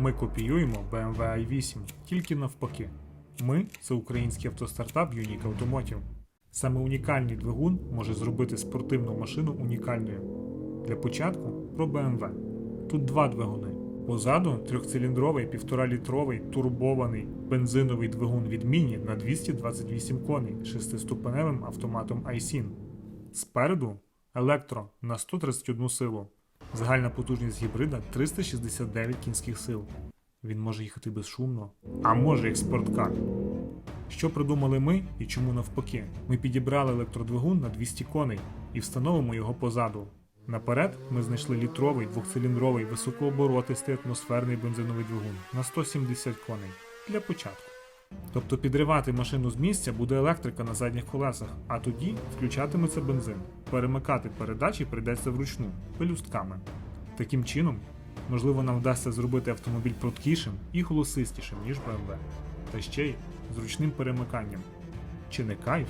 Ми копіюємо BMW i8, тільки навпаки. Ми це український автостартап Unique Automotive. Саме унікальний двигун може зробити спортивну машину унікальною. Для початку про BMW. Тут два двигуни. Позаду трьохциліндровий 1,5-літровий турбований бензиновий двигун від Міні на 228 коней шестиступеневим автоматом iSyn. Спереду електро на 131 силу. Загальна потужність гібрида 369 кінських сил. Він може їхати безшумно, а може як спорткар. Що придумали ми і чому навпаки? Ми підібрали електродвигун на 200 коней і встановимо його позаду. Наперед ми знайшли літровий двохциліндровий високооборотистий атмосферний бензиновий двигун на 170 коней для початку. Тобто підривати машину з місця буде електрика на задніх колесах, а тоді включатиметься бензин. Перемикати передачі прийдеться вручну, пелюстками. Таким чином, можливо, нам вдасться зробити автомобіль пруткішим і голосистішим, ніж BMW, та ще й зручним перемиканням. Чи не кайф?